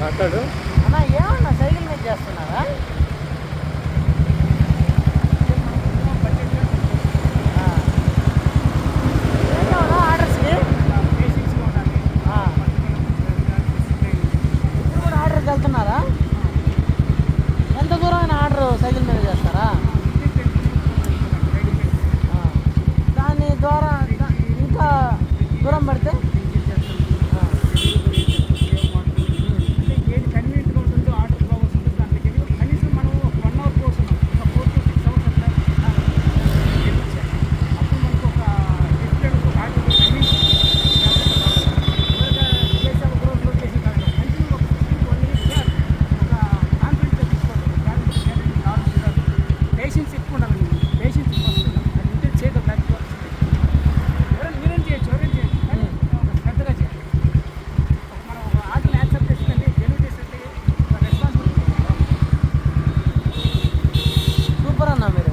మాట్లాడు అన్నా ఏమన్నా సైకిల్ మీద చేస్తున్నారా వెళ్తున్నారా ఎంత దూరమైన ఆర్డర్ సైకిల్ చేస్తారా దాని ద్వారా ఇంకా దూరం పడితే Orana mı?